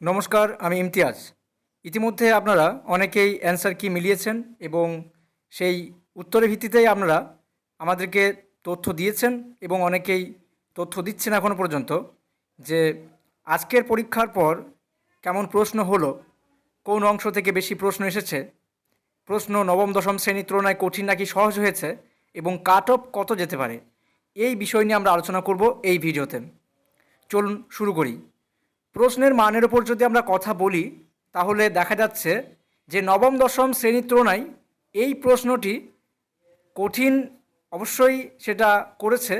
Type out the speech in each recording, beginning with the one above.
নমস্কার, আমি ইমতিয়াজ। ইতিমধ্যে আপনারা অনেকেই অ্যান্সার কি মিলিয়েছেন এবং সেই উত্তরের ভিত্তিতেই আপনারা আমাদেরকে তথ্য দিয়েছেন এবং অনেকেই তথ্য দিচ্ছেন এখনও পর্যন্ত যে আজকের পরীক্ষার পর কেমন প্রশ্ন হলো, কোন অংশ থেকে বেশি প্রশ্ন এসেছে, প্রশ্ন নবম, দশম শ্রেণির তুলনায় কঠিন নাকি সহজ হয়েছে এবং কাট অফ কত যেতে পারে, এই বিষয় নিয়ে আমরা আলোচনা করব এই ভিডিওতে। চলুন শুরু করি। প্রশ্নের মানের ওপর যদি আমরা কথা বলি, তাহলে দেখা যাচ্ছে যে নবম, দশম শ্রেণির তুলনায় এই প্রশ্নটি কঠিন, অবশ্যই সেটা করেছে,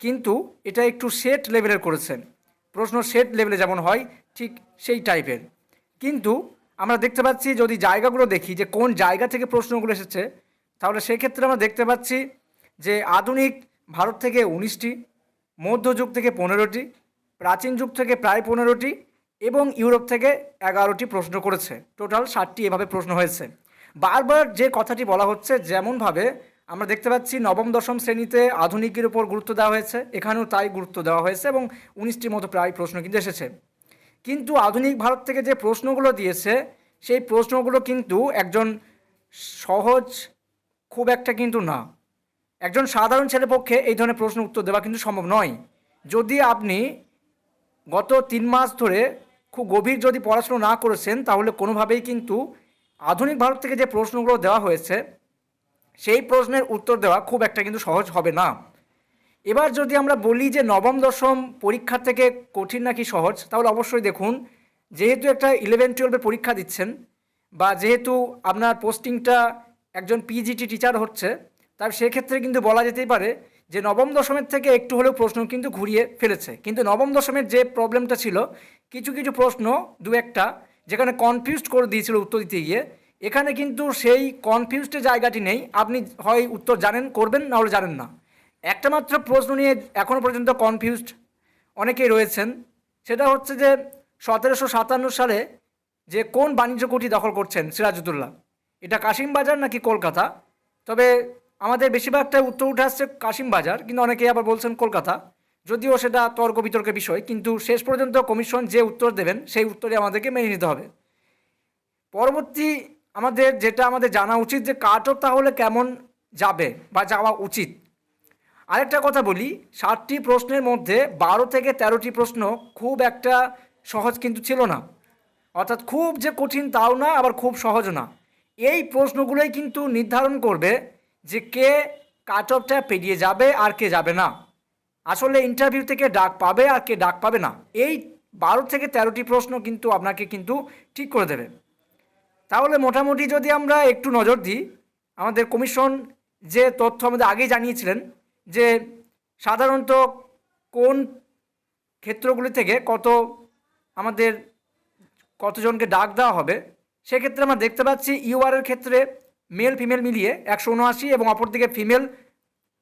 কিন্তু এটা একটু সেট লেভেলের করেছেন প্রশ্ন সেট লেভেলে যেমন হয়, ঠিক সেই টাইপের কিন্তু আমরা দেখতে পাচ্ছি, যদি জায়গাগুলো দেখি, যে কোন জায়গা থেকে প্রশ্নগুলো এসেছে, তাহলে সেক্ষেত্রে আমরা দেখতে পাচ্ছি যে আধুনিক ভারত থেকে উনিশটি, মধ্যযুগ থেকে পনেরোটি, প্রাচীন যুগ থেকে প্রায় পনেরোটি এবং ইউরোপ থেকে এগারোটি প্রশ্ন করেছে। টোটাল ষাটটি এভাবে প্রশ্ন হয়েছে। বারবার যে কথাটি বলা হচ্ছে, যেমনভাবে আমরা দেখতে পাচ্ছি, নবম, দশম শ্রেণীতে আধুনিকের উপর গুরুত্ব দেওয়া হয়েছে। এখানেও তাই গুরুত্ব দেওয়া হয়েছে এবং উনিশটির মতো প্রায় প্রশ্ন কিন্তু এসেছে। কিন্তু আধুনিক ভারত থেকে যে প্রশ্নগুলো দিয়েছে, সেই প্রশ্নগুলো কিন্তু একজন সহজ খুব একটা কিন্তু না। একজন সাধারণ ছেলের পক্ষে এই ধরনের প্রশ্ন উত্তর দেওয়া কিন্তু সম্ভব নয়। যদি আপনি গত তিন মাস ধরে খুব গভীর যদি পড়াশুনো না করেছেন, তাহলে কোনোভাবেই কিন্তু আধুনিক ভারত থেকে যে প্রশ্নগুলো দেওয়া হয়েছে, সেই প্রশ্নের উত্তর দেওয়া খুব একটা কিন্তু সহজ হবে না। এবার যদি আমরা বলি যে নবম, দশম পরীক্ষা থেকে কঠিন নাকি সহজ, তাহলে অবশ্যই দেখুন, যেহেতু একটা ইলেভেন টুয়েলভের পরীক্ষা দিচ্ছেন, বা যেহেতু আপনার পোস্টিংটা একজন পিজিটি টিচার হচ্ছে, তার সেক্ষেত্রে কিন্তু বলা যেতেই পারে যে নবম দশমের থেকে একটু হলেও প্রশ্ন কিন্তু ঘুরিয়ে ফেলেছে। কিন্তু নবম দশমের যে প্রবলেমটা ছিল, কিছু কিছু প্রশ্ন, দু একটা, যেখানে কনফিউজড করে দিয়েছিল উত্তর দিতে গিয়ে, এখানে কিন্তু সেই কনফিউজডের জায়গাটি নেই। আপনি হয় উত্তর জানেন, করবেন, না হলে জানেন না। একটা মাত্র প্রশ্ন নিয়ে এখনও পর্যন্ত কনফিউজড অনেকেই রয়েছেন। সেটা হচ্ছে যে, সতেরোশো সাতান্ন সালে যে কোন বাণিজ্য কুঠি দখল করছেন সিরাজুদ্দৌলা এটা কাশিমবাজার নাকি কলকাতা? তবে আমাদের বেশিরভাগটাই উত্তর উঠে আসছে কাশিম বাজার কিন্তু অনেকেই আবার বলছেন কলকাতা। যদিও সেটা তর্ক বিতর্কের বিষয়, কিন্তু শেষ পর্যন্ত কমিশন যে উত্তর দেবেন, সেই উত্তরে আমাদেরকে মেনে নিতে হবে। পরবর্তী আমাদের যেটা আমাদের জানা উচিত যে কাট তাহলে কেমন যাবে বা যাওয়া উচিত। আরেকটা কথা বলি, ষাটটি প্রশ্নের মধ্যে বারো থেকে তেরোটি প্রশ্ন খুব একটা সহজ কিন্তু ছিল না। অর্থাৎ খুব যে কঠিন তাও না, আবার খুব সহজ না। এই প্রশ্নগুলোই কিন্তু নির্ধারণ করবে যে কে কাট অফটা পেরিয়ে যাবে আর কে যাবে না। আসলে ইন্টারভিউ থেকে ডাক পাবে আর কে ডাক পাবে না। এই বারো থেকে তেরোটি প্রশ্ন কিন্তু আপনাকে কিন্তু ঠিক করে দেবে। তাহলে মোটামুটি যদি আমরা একটু নজর দিই, আমাদের কমিশন যে তথ্য আমাদের আগেই জানিয়েছিলেন যে সাধারণত কোন ক্ষেত্রগুলি থেকে কত আমাদের কতজনকে ডাক দেওয়া হবে, সেক্ষেত্রে আমরা দেখতে পাচ্ছি ইউআরের ক্ষেত্রে মেল ফিমেল মিলিয়ে একশো উনআশি এবং অপরদিকে ফিমেল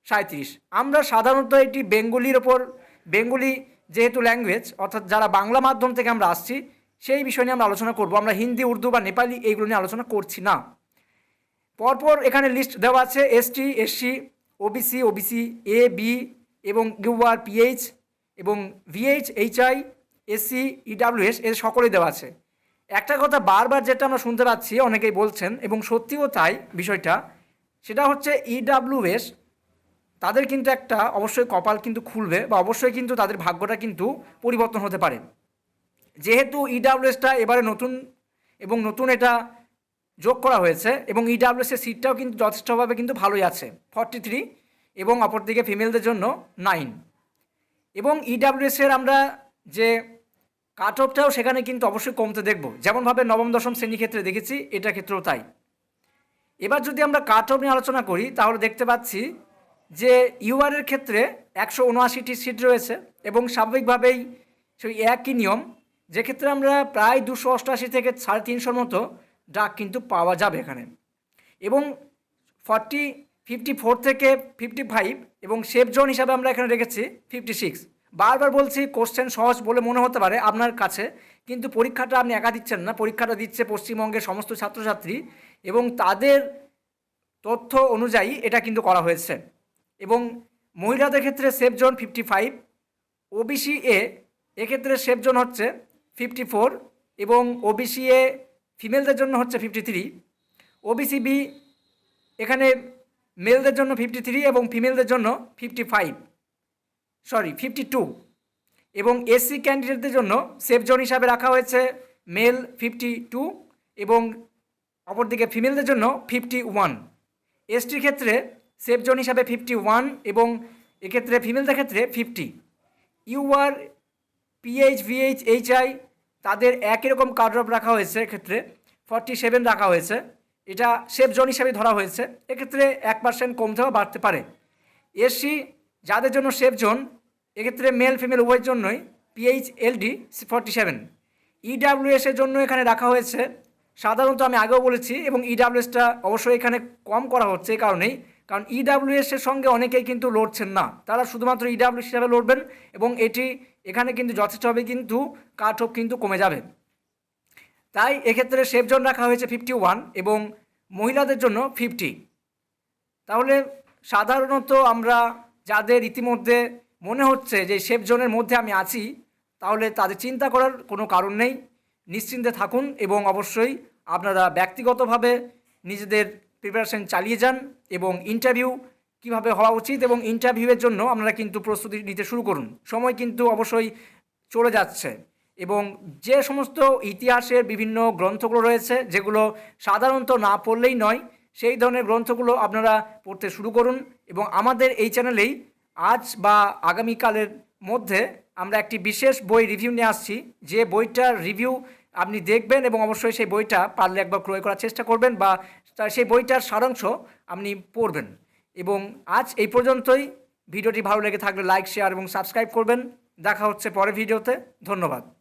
সাঁত্রিশ আমরা সাধারণত এটি বেঙ্গলির ওপর, বেঙ্গলি যেহেতু ল্যাঙ্গুয়েজ অর্থাৎ যারা বাংলা মাধ্যম থেকে আমরা আসছি, সেই বিষয় নিয়ে আমরা আলোচনা করব। আমরা হিন্দি, উর্দু বা নেপালি এইগুলো নিয়ে আলোচনা করছি না। পরপর এখানে লিস্ট দেওয়া আছে ST SC OBC OBC A B এবং ইউআর পিএইচ এবং ভিএইচ এইচআই এসসি ইডাব্লিউএস এর সকলেই দেওয়া আছে। একটা কথা বারবার যেটা আমরা শুনতে পাচ্ছি, অনেকেই বলছেন, এবং সত্যিও তাই বিষয়টা, সেটা হচ্ছে ইডাব্লিউএস তাদের কিন্তু একটা অবশ্যই কপাল কিন্তু খুলবে, বা অবশ্যই কিন্তু তাদের ভাগ্যটা কিন্তু পরিবর্তন হতে পারে। যেহেতু ইডাব্লিউএসটা এবারে নতুন এবং নতুন এটা যোগ করা হয়েছে, এবং ইডাব্লিউএসের সিটটাও কিন্তু যথেষ্টভাবে কিন্তু ভালোই আছে ফর্টি থ্রি এবং অপরদিকে ফিমেলদের জন্য নাইন এবং ইডাব্লিউএসের আমরা যে কাট অফটাও সেখানে কিন্তু অবশ্যই কমতে দেখব। যেমনভাবে নবম, দশম শ্রেণি ক্ষেত্রে দেখেছি এটা ক্ষেত্রেও তাই। এবার যদি আমরা কাট অফ নিয়ে আলোচনা করি, তাহলে দেখতে পাচ্ছি যে ইউআরের ক্ষেত্রে একশো উনআশিটি সিট রয়েছে এবং স্বাভাবিকভাবেই সেই একই নিয়ম, যে ক্ষেত্রে আমরা প্রায় দুশো অষ্টআশি থেকে সাড়ে তিনশোর মতো ডাক কিন্তু পাওয়া যাবে এখানে। এবং ফর্টি, ফিফটি ফোর থেকে ফিফটি ফাইভ এবং সেফ জোন হিসাবে আমরা এখানে রেখেছি, ফিফটি সিক্স। বারবার বলছি কোশ্চেন সহজ বলে মনে হতে পারে আপনার কাছে, কিন্তু পরীক্ষাটা আপনি একা দিচ্ছেন না। পরীক্ষাটা দিচ্ছে পশ্চিমবঙ্গের সমস্ত ছাত্রছাত্রী এবং তাদের তথ্য অনুযায়ী এটা কিন্তু করা হয়েছে। এবং মহিলাদের ক্ষেত্রে safe zone fifty five OBC A এক্ষেত্রে সেফ জোন হচ্ছে ফিফটি ফোর এবং ওবিসি এ ফিমেলদের জন্য হচ্ছে ফিফটি থ্রি ওবিসি বি এখানে মেলদের জন্য ফিফটি থ্রি এবং ফিমেলদের জন্য fifty five sorry fifty two এবং এসসি ক্যান্ডিডেটদের জন্য সেফ জোন হিসাবে রাখা হয়েছে মেল ফিফটি টু এবং অপরদিকে ফিমেলদের জন্য ফিফটি ওয়ান এসটির ক্ষেত্রে সেফ জোন হিসাবে ফিফটি ওয়ান এবং এক্ষেত্রে ফিমেলদের ক্ষেত্রে fifty UR PH VH HI তাদের একই রকম কার্ড অফ রাখা হয়েছে এক্ষেত্রে ফর্টি সেভেন রাখা হয়েছে। এটা সেফ জোন হিসাবে ধরা হয়েছে। এক্ষেত্রে এক পার্সেন্ট কমতে বা বাড়তে পারে। এসসি যাদের জন্য সেফ জোন এক্ষেত্রে মেল ফিমেল উভয়ের জন্যই পিএইচ এলডি ফর্টি সেভেন ইডাব্লিউএসের জন্য এখানে রাখা হয়েছে। সাধারণত আমি আগেও বলেছি এবং ইডাব্লিউএসটা অবশ্যই এখানে কম করা হচ্ছে এই কারণেই। কারণ ইডাব্লিউএস এর সঙ্গে অনেকেই কিন্তু লড়ছেন না। তারা শুধুমাত্র ইডাব্লিউএস হিসাবে লড়বেন এবং এটি এখানে কিন্তু যথেষ্টভাবে কিন্তু কাট অফ কিন্তু কমে যাবে। তাই এক্ষেত্রে সেফ জোন রাখা হয়েছে ফিফটি ওয়ান এবং মহিলাদের জন্য ফিফটি তাহলে সাধারণত আমরা যাদের ইতিমধ্যে মনে হচ্ছে যে সেফ জোনের মধ্যে আমি আছি, তাহলে তাদের চিন্তা করার কোনো কারণ নেই। নিশ্চিন্তে থাকুন এবং অবশ্যই আপনারা ব্যক্তিগতভাবে নিজেদের প্রিপারেশন চালিয়ে যান এবং ইন্টারভিউ কীভাবে হওয়া উচিত এবং ইন্টারভিউয়ের জন্য আপনারা কিন্তু প্রস্তুতি নিতে শুরু করুন। সময় কিন্তু অবশ্যই চলে যাচ্ছে এবং যে সমস্ত ইতিহাসের বিভিন্ন গ্রন্থগুলো রয়েছে, যেগুলো সাধারণত না পড়লেই নয়, সেই ধরনের গ্রন্থগুলো আপনারা পড়তে শুরু করুন এবং আমাদের এই চ্যানেলেই আজ বা আগামীকালের মধ্যে আমরা একটি বিশেষ বই রিভিউ নিয়ে আসছি। যে বইটার রিভিউ আপনি দেখবেন এবং অবশ্যই সেই বইটা পারলে একবার ক্রয় করার চেষ্টা করবেন বা সেই বইটার সারাংশ আপনি পড়বেন। এবং আজ এই পর্যন্তই। ভিডিওটি ভালো লেগে থাকলে লাইক, শেয়ার এবং সাবস্ক্রাইব করবেন। দেখা হচ্ছে পরের ভিডিওতে। ধন্যবাদ।